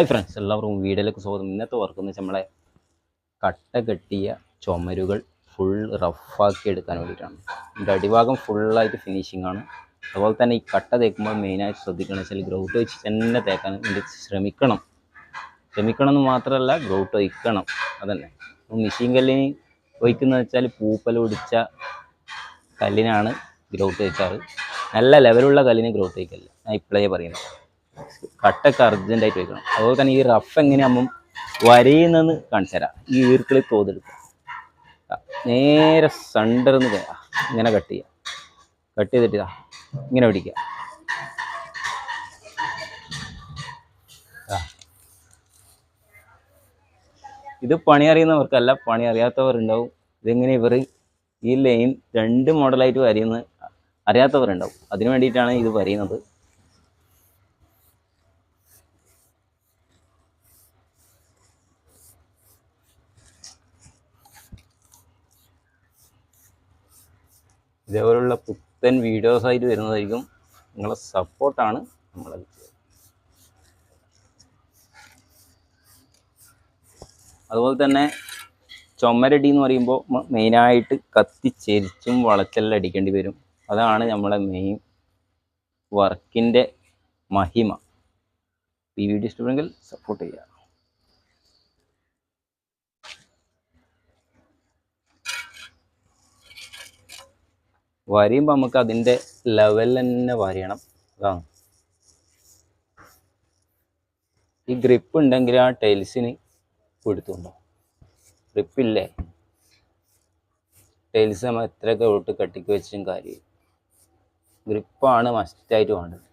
Hi friends എല്ലാവർക്കും വീഡിയോയിലേക്ക് സ്വാഗതം. ഇന്നത്തെ വർക്ക് എന്ന് വെച്ചാൽ നമ്മളെ കട്ട കെട്ടിയ ചുമരുകൾ ഫുൾ റഫാക്കി എടുക്കാൻ വേണ്ടിയിട്ടാണ്. ഇതിന്റെ അടിഭാഗം ഫുള്ളായിട്ട് ഫിനിഷിംഗ് ആണ്. അതുപോലെ തന്നെ ഈ കട്ട തേക്കുമ്പോൾ മെയിനായിട്ട് ശ്രദ്ധിക്കണം വെച്ചാൽ ഗ്രൗട്ട് വെച്ച് തന്നെ തേക്കാൻ വേണ്ടി ശ്രമിക്കണം. ശ്രമിക്കണം എന്ന് മാത്രമല്ല ഗ്രൗട്ട് ഒഴിക്കണം. അതന്നെ മെഷീൻ കല്ലിന് ഒഴിക്കുന്നത് വെച്ചാൽ പൂപ്പൽ കല്ലിനാണ് ഗ്രൗട്ട് വെച്ചാറ് നല്ല ലെവലുള്ള കല്ലിന് ഗ്രൗട്ട് വയ്ക്കല്ല ഞാൻ ഇപ്പോഴേ പറയുന്നത്. കട്ടൊക്കെ അർജന്റായിട്ട് വെക്കണം. അതുപോലെ തന്നെ ഈ റഫ് എങ്ങനെയാകുമ്പം വരയുന്നെന്ന് കാണിച്ചു തരാം. ഈ ഈർക്കിളി തോതെടുക്കുക നേരെ സണ്ടർന്ന് നിന്ന് ഇങ്ങനെ കട്ട് ചെയ്യുക കട്ട് ചെയ്തിട്ട് ഇങ്ങനെ പിടിക്കുക. ഇത് പണി അറിയുന്നവർക്കല്ല പണി അറിയാത്തവരുണ്ടാവും. ഇതെങ്ങനെ ഇവർ ഈ ലൈൻ രണ്ട് മോഡലായിട്ട് വരയുന്ന അറിയാത്തവരുണ്ടാവും. അതിന് വേണ്ടിയിട്ടാണ് ഇത് വരയുന്നത്. ഇതേപോലുള്ള പുത്തൻ വീഡിയോസ് ആയിട്ട് വരുന്നതായിരിക്കും നിങ്ങളെ സപ്പോർട്ടാണ് നമ്മളെ അതുപോലെ തന്നെ ചുമരടി എന്ന് പറയുമ്പോൾ മെയിനായിട്ട് കത്തിച്ചെരിച്ചും വളച്ചെല്ലാം അടിക്കേണ്ടി വരും. അതാണ് നമ്മളെ മെയിൻ വർക്കിന്റെ മഹിമ. ഈ വീഡിയോ ഇഷ്ടപ്പെടുമെങ്കിൽ സപ്പോർട്ട് ചെയ്യുക. വരയുമ്പോൾ നമുക്ക് അതിന്റെ ലെവൽ തന്നെ വരയണം. അതാണ് ഈ ഗ്രിപ്പ് ഉണ്ടെങ്കിൽ ആ ടൈൽസിന് പിടുത്തുണ്ടോ ഗ്രിപ്പില്ലേ ടൈൽസ് നമ്മൾ എത്രയൊക്കെ വിട്ട് കട്ടിക്ക് വെച്ചും കാര്യം ഗ്രിപ്പാണ് മസ്റ്റായിട്ട് വേണ്ടത്.